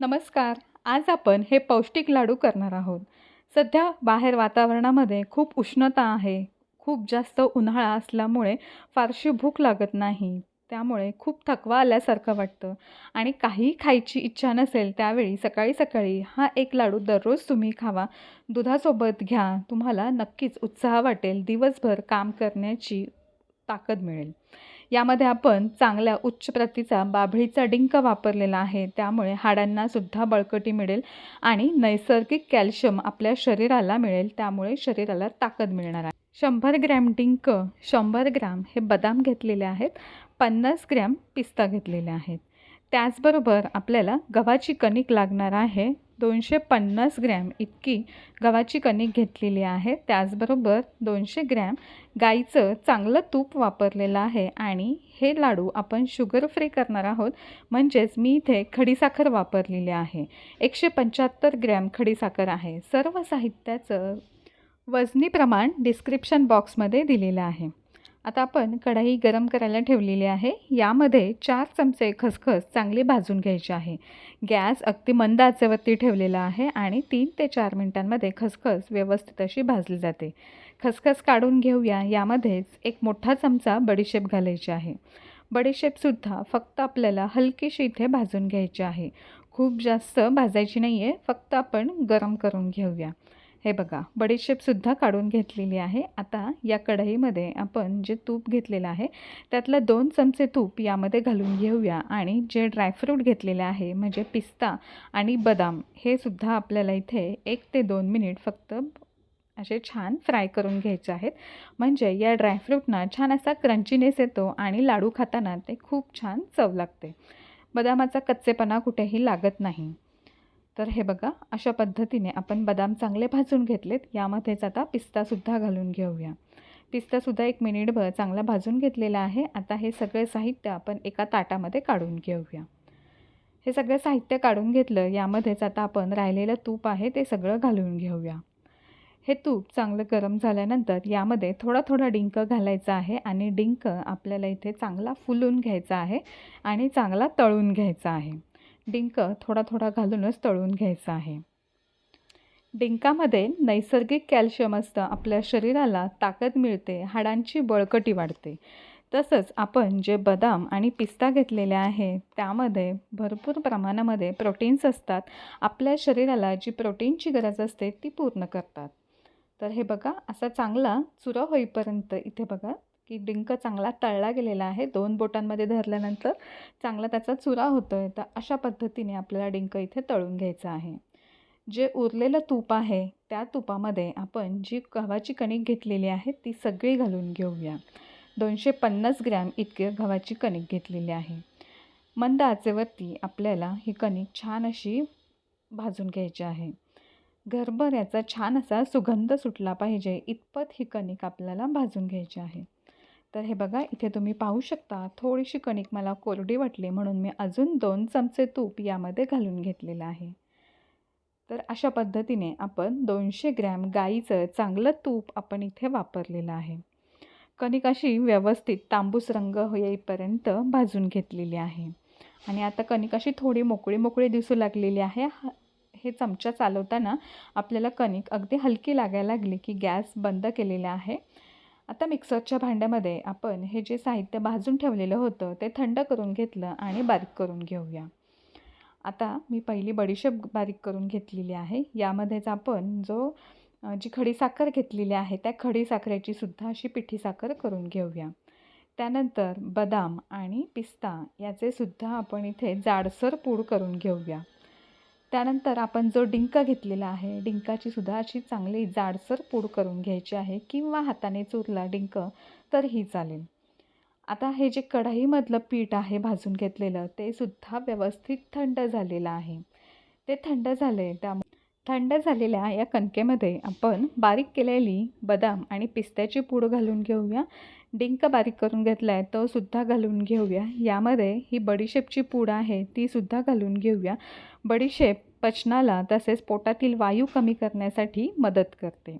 नमस्कार. आज आपण हे पौष्टिक लाडू करणार आहोत. सध्या बाहेर वातावरणामध्ये खूप उष्णता आहे. खूप जास्त उन्हाळा असल्यामुळे फारशी भूक लागत नाही. त्यामुळे खूप थकवा आल्यासारखं वाटतं. आणि काही खायची इच्छा नसेल त्यावेळी सकाळी सकाळी हा एक लाडू दररोज तुम्ही खावा. दुधासोबत घ्या. तुम्हाला नक्कीच उत्साह वाटेल. दिवसभर काम करण्याची ताकद मिळेल. यामध्ये आपण चांगल्या उच्च प्रतीचा बाभळीचा डिंक वापरलेला आहे. त्यामुळे हाडांना सुद्धा बळकटी मिळेल आणि नैसर्गिक कॅल्शियम आपल्या शरीराला मिळेल. त्यामुळे शरीराला ताकद मिळणार आहे. शंभर ग्रॅम डिंक शंभर ग्रॅम हे बदाम घेतलेले आहेत. पन्नास ग्रॅम पिस्ता घेतलेले आहेत. त्याचबरोबर आपल्याला गव्हाची कणिक लागणार आहे. दोनशे पन्नास ग्रॅम इतकी गव्हाची कणिक घेतलेली आहे. त्याचबरोबर दोनशे ग्रॅम गाईचं चांगलं तूप वापरलेलं आहे आणि हे लाडू आपण शुगर फ्री करणार आहोत. म्हणजेच मी इथे खडीसाखर वापरलेली आहे. एकशे पंच्याहत्तर ग्रॅम खडीसाखर आहे. सर्व साहित्याचं वजनी प्रमाण डिस्क्रिप्शन बॉक्समध्ये दिलेलं आहे. आता आपण कढाई गरम करायला ठेवलेली आहे. यामध्ये चार चमचे खसखस चांगली भाजून घ्यायची आहे. गॅस अगदी मंद आचेवरती ठेवलेला आहे आणि तीन ते चार मिनटांमध्ये खसखस व्यवस्थित अशी भाजली जाते. खसखस काढून घेऊया. यामध्येच एक मोठा चमचा बडीशेप घालायची आहे. बडीशेपसुद्धा फक्त आपल्याला हलकीशी इथे भाजून घ्यायची आहे. खूप जास्त भाजायची नाही आहे फक्त आपण गरम करून घेऊया. हे बघा बडीशेपसुद्धा काढून घेतलेली आहे. आता या कढईमध्ये आपण जे तूप घेतलेलं आहे त्यातलं दोन चमचे तूप यामध्ये घालून घेऊया. आणि जे ड्रायफ्रूट घेतलेले आहे म्हणजे पिस्ता आणि बदाम हे सुद्धा आपल्याला इथे एक ते दोन मिनिट फक्त असे छान फ्राय करून घ्यायचे आहेत. म्हणजे या ड्रायफ्रूटना छान असा क्रंचीनेस येतो आणि लाडू खाताना ते खूप छान चव लागते. बदामाचा कच्चेपणा कुठेही लागत नाही. तर हे बघा अशा पद्धतीने आपण बदाम चांगले भाजून घेतलेत. यामध्येच आता पिस्तासुद्धा घालून घेऊया. पिस्तासुद्धा एक मिनिटभर चांगला भाजून घेतलेला आहे. आता हे सगळे साहित्य आपण एका ताटामध्ये काढून घेऊया. हे सगळं साहित्य काढून घेतलं यामध्येच आता आपण राहिलेलं तूप आहे ते सगळं घालून घेऊया. हे तूप चांगलं गरम झाल्यानंतर यामध्ये थोडा थोडा डिंक घालायचा आहे आणि डिंक आपल्याला इथे चांगला फुलून घ्यायचा आहे आणि चांगला तळून घ्यायचा आहे. डिंक थोडा थोडा घालूनच तळून घ्यायचा आहे. डिंकामध्ये नैसर्गिक कॅल्शियम असतं. आपल्या शरीराला ताकद मिळते हाडांची बळकटी वाढते. तसंच आपण जे बदाम आणि पिस्ता घेतलेले आहे त्यामध्ये भरपूर प्रमाणामध्ये प्रोटीन्स असतात. आपल्या शरीराला जी प्रोटीनची गरज असते ती पूर्ण करतात. तर हे बघा असा चांगला चुरा होईपर्यंत इथे बघा की डिंक चांगला तळला गेलेला आहे. दोन बोटांमध्ये धरल्यानंतर चांगला त्याचा चुरा होतो आहे तर अशा पद्धतीने आपल्याला डिंक इथे तळून घ्यायचं आहे. जे उरलेलं तूप आहे त्या तुपामध्ये आपण जी गव्हाची कणिक घेतलेली आहे ती सगळी घालून घेऊया. दोनशे पन्नास ग्रॅम इतके गव्हाची कणिक घेतलेली आहे. मंद आचेवरती आपल्याला ही कणिक छान अशी भाजून घ्यायची आहे. घरभर याचा छान असा सुगंध सुटला पाहिजे. इतपत ही कणिक आपल्याला भाजून घ्यायची आहे. तर हे बघा इथे तुम्ही पाहू शकता थोडीशी कणिक मला कोरडी वाटली म्हणून मी अजून दोन चमचे तूप यामध्ये घालून घेतलेलं आहे. तर अशा पद्धतीने आपण दोनशे ग्रॅम गाईचं चांगलं तूप आपण इथे वापरलेलं आहे. कणिक अशी व्यवस्थित तांबूस रंग येईपर्यंत भाजून घेतलेली आहे. आणि आता कणिक अशी थोडी मोकळी मोकळी दिसू लागलेली आहे. हे चमचा चालवताना आपल्याला कणिक अगदी हलकी लागायला लागली की गॅस बंद केलेला आहे. आता मिक्सरच्या भांड्यामध्ये आपण हे जे साहित्य भाजून ठेवलेलं होतं ते थंड करून घेतलं आणि बारीक करून घेऊया. आता मी पहिली बडीशेप बारीक करून घेतलेली आहे. यामध्येच आपण जो जी खडी साखर घेतलेली आहे त्या खडीसाखरेची सुद्धा अशी पिठी साखर करून घेऊया. त्यानंतर बदाम आणि पिस्ता याचे सुद्धा आपण इथे जाडसर पूड करून घेऊया. त्यानंतर आपण जो डिंक घेतलेला आहे डिंकाची सुद्धा अशी चांगली जाडसर पूड करून घ्यायची आहे किंवा हाताने चुरला डिंक तरीही चालेल. आता हे जे कढाईमधलं पीठ आहे भाजून घेतलेलं ते सुद्धा व्यवस्थित थंड झालेलं आहे. ते थंड झाले त्यामुळे थंड झालेल्या या कणकेमध्ये आपण बारीक केलेली बदाम आणि पिस्त्याची पूड घालून घेऊया. डिंक बारीक करून घेतला आहे तो सुद्धा घालून घेऊया. यामध्ये ही बडीशेपची पूड आहे ती सुद्धा घालून घेऊया. बडीशेप पचनाला तसेच पोटातील वायू कमी करण्यासाठी मदत करते.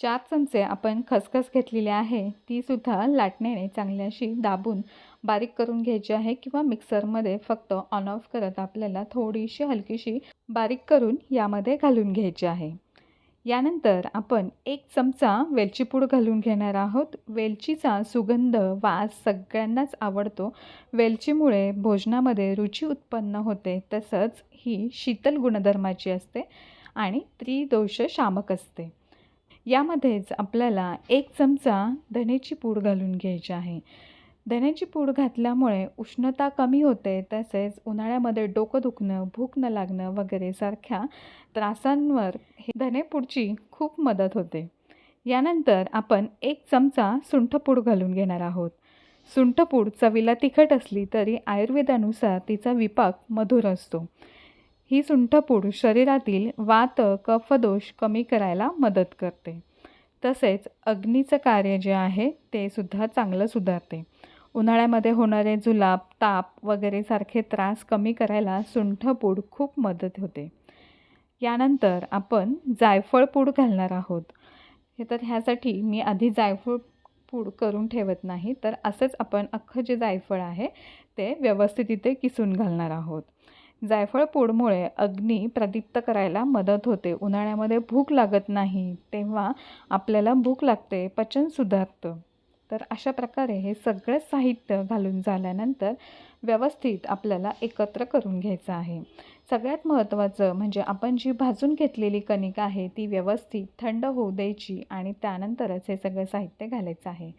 चार चमचे आपण खसखस घेतलेली आहे तीसुद्धा लाटण्याने चांगल्याशी दाबून बारीक करून घ्यायची आहे किंवा मिक्सरमध्ये फक्त ऑन ऑफ करत आपल्याला थोडीशी हलकीशी बारीक करून यामध्ये घालून घ्यायची आहे. यानंतर आपण एक चमचा वेलची पूड घालून घेणार आहोत. वेलचीचा सुगंध वास सगळ्यांनाच आवडतो. वेलचीमुळे भोजनामध्ये रुची उत्पन्न होते तसंच ही शीतल गुणधर्माची असते आणि त्रिदोष शामक असते. यामध्येच आपल्याला एक चमचा धनेची पूड घालून घ्यायची आहे. धण्याची पूड घातल्यामुळे उष्णता कमी होते तसेच उन्हाळ्यामध्ये डोकं दुखणं भूक न लागणं वगैरे सारख्या त्रासांवर हे धनेपूडची खूप मदत होते. यानंतर आपण एक चमचा सुंठपूड घालून घेणार आहोत. सुंठपूड चवीला तिखट असली तरी आयुर्वेदानुसार तिचा विपाक मधुर असतो. ही सुंठपूड शरीरातील वात कफदोष कमी करायला मदत करते. तसेच अग्नीचं कार्य जे आहे ते सुद्धा चांगलं सुधारते. उन्हाळ्यामध्ये होणारे जुलाब ताप वगैरे सारखे त्रास कमी करायला सुंठपूड खूप मदत होते. यानंतर आपण जायफळ पूड घालणार आहोत. हे तर ह्यासाठी मी आधी जायफळ पूड करून ठेवत नाही तर असंच आपण अख्खं जे जायफळ आहे ते व्यवस्थित इथे किसून घालणार आहोत. जायफळ पूडमुळे अग्नी प्रदीप्त करायला मदत होते. उन्हाळ्यामध्ये भूक लागत नाही तेव्हा आपल्याला भूक लागते पचन सुधारतं. तर अशा प्रकारे हे सगळं साहित्य घालून झाल्यानंतर व्यवस्थित आपल्याला एकत्र करून घ्यायचं आहे. सगळ्यात महत्त्वाचं म्हणजे आपण जी भाजून घेतलेली कणिक आहे ती व्यवस्थित थंड होऊ द्यायची आणि त्यानंतरच हे सगळं साहित्य घालायचं आहे.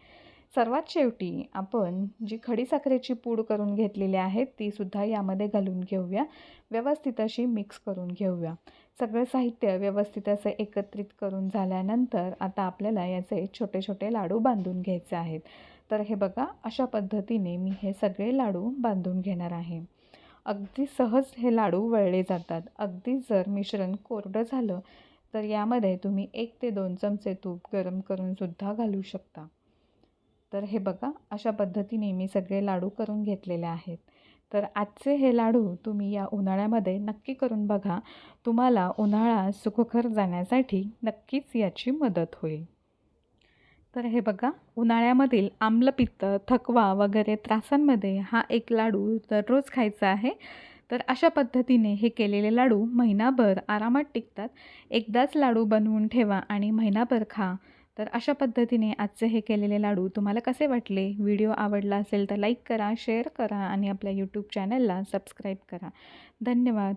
सर्वात शेवटी आपण जी खडीसाखरेची पूड करून घेतलेली आहे तीसुद्धा यामध्ये घालून घेऊया. व्यवस्थित अशी मिक्स करून घेऊया. सगळं साहित्य व्यवस्थित असं एकत्रित करून झाल्यानंतर आता आपल्याला याचे छोटे छोटे लाडू बांधून घ्यायचे आहेत. तर हे बघा अशा पद्धतीने मी हे सगळे लाडू बांधून घेणार आहे. अगदी सहज हे लाडू वळले जातात. अगदी जर मिश्रण कोरडं झालं तर यामध्ये तुम्ही एक ते दोन चमचे तूप गरम करूनसुद्धा घालू शकता. तर हे बघा अशा पद्धतीने मी सगळे लाडू करून घेतलेले आहेत. तर आजचे हे लाडू तुम्ही या उन्हाळ्यामध्ये नक्की करून बघा. तुम्हाला उन्हाळा सुखकर जाण्यासाठी नक्कीच याची मदत होईल. तर हे बघा उन्हाळ्यामधील आम्लपित्त थकवा वगैरे त्रासांमध्ये हा एक लाडू दररोज खायचा आहे. तर अशा पद्धतीने हे केलेले लाडू महिनाभर आरामात टिकतात. एकदाच लाडू बनवून ठेवा आणि महिनाभर खा. तर अशा पद्धतीने आजचे हे केलेले लाडू तुम्हाला कसे वाटले? व्हिडिओ आवडला असेल तर लाईक करा शेअर करा आणि आपल्या यूट्यूब चॅनलला सबस्क्राईब करा. धन्यवाद.